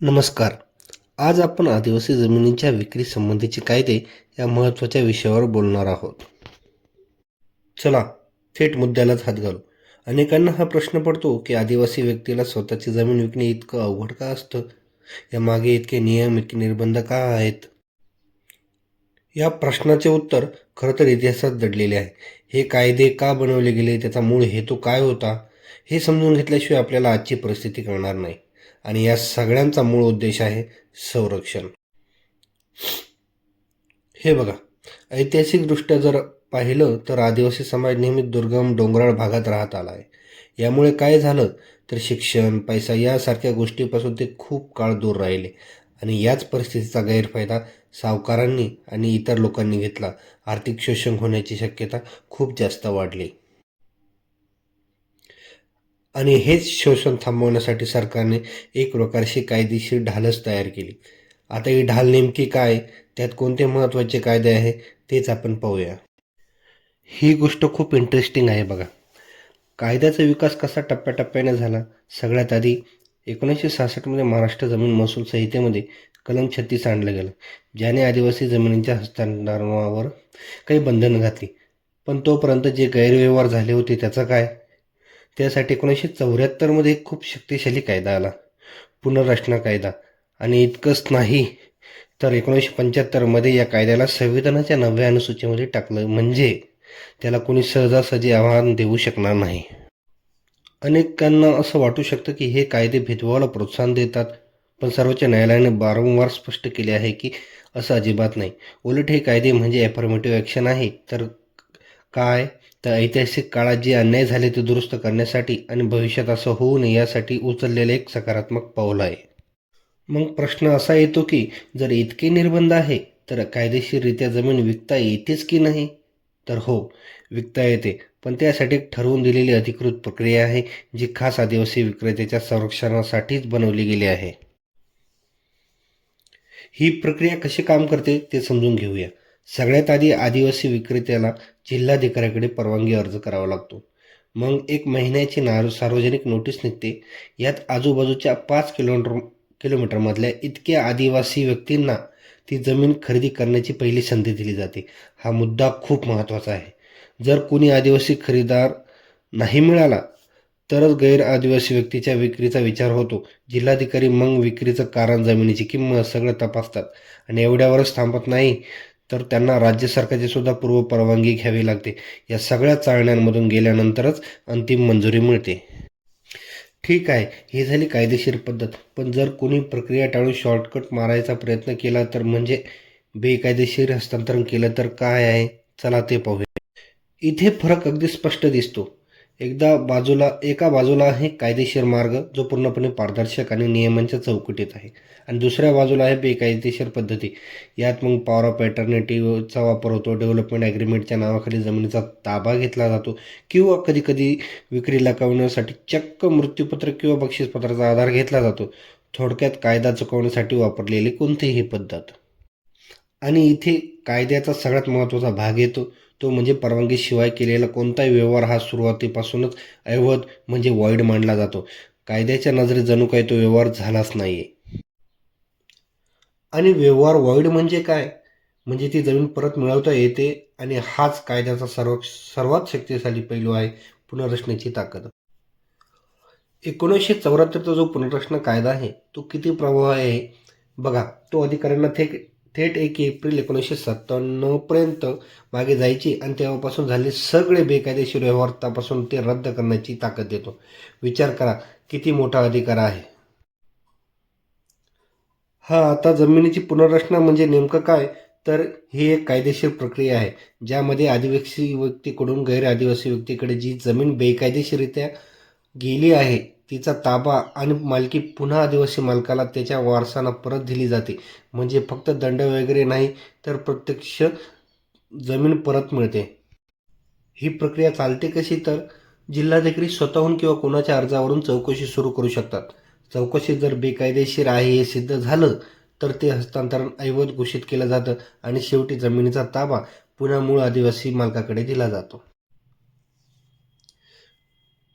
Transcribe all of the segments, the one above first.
नमस्कार. आज आपण आदिवासी जमिनींच्या विक्री संबंधीचे कायदे या महत्त्वाच्या विषयावर बोलणार आहोत. चला थेट मुद्द्यालाच हात घालू. अनेकांना हा प्रश्न पडतो की आदिवासी व्यक्तीला स्वतःची जमीन विकणे इतकं अवघड का असतं? यामागे इतके नियम इतके निर्बंध का आहेत? या प्रश्नाचे उत्तर खरं तर इतिहासात दडलेले आहे. हे कायदे का बनवले गेले? त्याचा मूळ हेतू काय होता? हे समजून घेतल्याशिवाय आपल्याला आजची परिस्थिती कळणार नाही. आणि या सगळ्यांचा मूळ उद्देश आहे संरक्षण. हे बघा ऐतिहासिकदृष्ट्या जर पाहिलं तर आदिवासी समाज नेहमी दुर्गम डोंगराळ भागात राहत आला आहे. यामुळे काय झालं तर शिक्षण पैसा यासारख्या गोष्टीपासून ते खूप काळ दूर राहिले आणि याच परिस्थितीचा गैरफायदा सावकारांनी आणि इतर लोकांनी घेतला. आर्थिक शोषण होण्याची शक्यता खूप जास्त वाढली. आणि हेच शोषण थांबवण्यासाठी सरकारने एक प्रकारची कायदेशीर ढालच तयार केली. आता ही ढाल नेमकी काय? त्यात कोणते महत्त्वाचे कायदे आहे? तेच आपण पाहूया. ही गोष्ट खूप इंटरेस्टिंग आहे बघा. कायद्याचा विकास कसा टप्प्याटप्प्याने झाला? सगळ्यात आधी एकोणीसशे सहासष्टमध्ये महाराष्ट्र जमीन महसूल संहितेमध्ये कलम छत्तीस आणलं गेलं ज्याने आदिवासी जमिनींच्या हस्तांतरणावर काही बंधनं घातली. पण तोपर्यंत जे गैरव्यवहार झाले होते त्याचं काय? त्यासाठी एकोणीसशे चौऱ्याहत्तरमध्ये एक खूप शक्तिशाली कायदा आला. पुनर्रचना कायदा. आणि इतकंच नाही तर एकोणीसशे पंच्याहत्तरमध्ये या कायद्याला संविधानाच्या नव्या अनुसूचीमध्ये टाकलं. म्हणजे त्याला कोणी सहजासहजी आव्हान देऊ शकणार नाही. अनेकांना असं वाटू शकतं की हे कायदे भेदभावाला प्रोत्साहन देतात पण सर्वोच्च न्यायालयाने वारंवार स्पष्ट केले आहे की असं अजिबात नाही. उलट हे कायदे म्हणजे ॲफर्मेटिव्ह ॲक्शन आहे. तर काय? तर ऐतिहासिक काळात जे अन्याय झाले ते दुरुस्त करण्यासाठी आणि भविष्यात असं होऊ नये यासाठी उचललेलं एक सकारात्मक पाऊल आहे. मग प्रश्न असा येतो की जर इतके निर्बंध आहे तर कायदेशीररित्या जमीन विकता येतेच की नाही? तर हो विकता येते पण त्यासाठी एक ठरवून दिलेली अधिकृत प्रक्रिया आहे जी खास आदिवासी विक्रेत्याच्या संरक्षणासाठीच बनवली गेली आहे. ही प्रक्रिया कशी काम करते ते समजून घेऊया. सगळ्यात आधी आदिवासी विक्रेत्याला जिल्हाधिकाऱ्याकडे परवानगी अर्ज करावा लागतो. मग एक महिन्याची नार सार्वजनिक नोटीस निघते. यात आजूबाजूच्या पाच किलोमीटर किलोमीटरमधल्या इतक्या आदिवासी व्यक्तींना ती जमीन खरेदी करण्याची पहिली संधी दिली जाते. हा मुद्दा खूप महत्त्वाचा आहे. जर कोणी आदिवासी खरेदीदार नाही मिळाला तरच गैर आदिवासी व्यक्तीच्या विक्रीचा विचार होतो. जिल्हाधिकारी मग विक्रीचं कारण जमिनीची किंमत सगळं तपासतात. आणि एवढ्यावरच थांबत नाही तर त्यांना राज्य सरकारची सुद्धा पूर्व परवानगी घ्यावी लागते. या सगळ्या चाळण्यांमधून गेल्यानंतरच अंतिम मंजुरी मिळते. ठीक आहे ही झाली कायदेशीर पद्धत. पण जर कोणी प्रक्रिया टाळून शॉर्टकट मारायचा प्रयत्न केला तर म्हणजे बेकायदेशीर हस्तांतरण केलं तर काय आहे? चला ते पाहूया. इथे फरक अगदी स्पष्ट दिसतो. एकदा बाजूला एका बाजूला आहे कायदेशीर मार्ग जो पूर्णपणे पारदर्शक आणि नियमांच्या चौकटीत आहे. आणि दुसऱ्या बाजूला आहे बेकायदेशीर पद्धती. यात मग पॉवर ऑफ पॅटर्निटीचा वापर होतो डेव्हलपमेंट ॲग्रीमेंटच्या नावाखाली जमिनीचा ताबा घेतला जातो किंवा कधीकधी विक्री लकावण्यासाठी चक्क मृत्यूपत्र किंवा बक्षीसपत्राचा आधार घेतला जातो. थोडक्यात कायदा चुकवण्यासाठी वापरलेली कोणतीही पद्धत. आणि इथे कायद्याचा सगळ्यात महत्त्वाचा भाग येतो. तो म्हणजे परवानगीशिवाय केलेला कोणताही व्यवहार हा सुरुवातीपासूनच अवैध म्हणजे वॉइड मानला जातो. कायद्याच्या नजरेत जणू काही तो व्यवहार झालाच नाही आणि व्यवहार वॉइड म्हणजे काय? म्हणजे ती जमीन परत मिळवता येते आणि हाच कायद्याचा सर्व सर्वात शक्तिशाली पैलू आहे पुनर्रचनेची ताकद. एकोणीसशे चौऱ्याहत्तरचा जो पुनर्रचना कायदा आहे तो किती प्रभावी आहे? बघा तो अधिकाऱ्यांना थेट थेट एक एप्रिल एकोणीसशे सत्त्याण्णवपर्यंत मागे जायची आणि तेव्हापासून झाले सगळे बेकायदेशीर व्यवहार तपासून ते रद्द करण्याची ताकद देतो. विचार करा किती मोठा अधिकार आहे? हा आता जमिनीची पुनर्रचना म्हणजे नेमकं काय? तर ही एक कायदेशीर प्रक्रिया आहे ज्यामध्ये आदिवासी व्यक्तीकडून गैर आदिवासी व्यक्तीकडे जी जमीन बेकायदेशीरित्या गेली आहे तिचा ताबा आणि मालकी पुन्हा आदिवासी मालकाला त्याच्या वारसांना परत दिली जाते. म्हणजे फक्त दंड वगैरे नाही तर प्रत्यक्ष जमीन परत मिळते. ही प्रक्रिया चालते कशी तर जिल्हाधिकारी स्वतःहून किंवा कोणाच्या अर्जावरून चौकशी सुरू करू शकतात. चौकशी जर बेकायदेशीर आहे हे सिद्ध झालं तर ते हस्तांतरण ऐवज घोषित केलं जातं आणि शेवटी जमिनीचा ताबा पुन्हा मूळ आदिवासी मालकाकडे दिला जातो.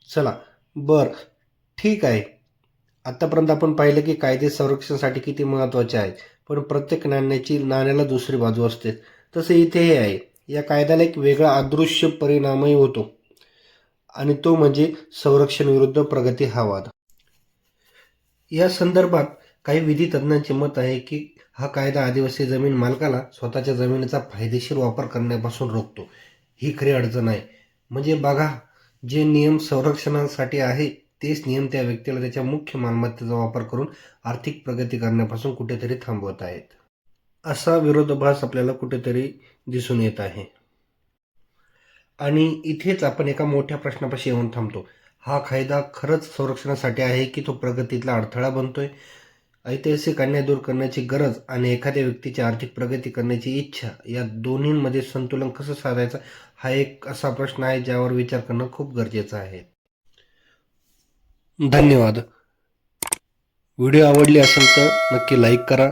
चला बर. ठीक आहे. आत्तापर्यंत आपण पाहिलं की कायदे संरक्षणासाठी किती महत्त्वाचे आहेत. पण प्रत्येक नाण्याची नाण्याला दुसरी बाजू असते. तसं इथेही आहे. या कायद्याला एक वेगळा अदृश्य परिणामही होतो. आणि तो म्हणजे संरक्षण विरुद्ध प्रगती हा वाद. या संदर्भात काही विधी तज्ज्ञांचे मत आहे की हा कायदा आदिवासी जमीन मालकाला स्वतःच्या जमिनीचा फायदेशीर वापर करण्यापासून रोखतो. ही खरी अडचण आहे. म्हणजे बघा जे नियम संरक्षणासाठी आहे तेच नियम त्या व्यक्तीला त्याच्या मुख्य मालमत्तेचा वापर करून आर्थिक प्रगती करण्यापासून कुठेतरी थांबवत आहेत. असा विरोधाभास आपल्याला कुठेतरी दिसून येत आहे. आणि इथेच आपण एका मोठ्या प्रश्नापाशी येऊन थांबतो. हा कायदा खरंच संरक्षणासाठी आहे की तो प्रगतीतला अडथळा बनतोय? ऐतिहासिक अन्याय दूर करण्याची गरज आणि एखाद्या व्यक्तीची आर्थिक प्रगती करण्याची इच्छा या दोन्हींमध्ये संतुलन कसं साधायचं? हा एक असा प्रश्न आहे ज्यावर विचार करणं खूप गरजेचं आहे. धन्यवाद. व्हिडिओ आवडली असेल तर नक्की लाईक करा.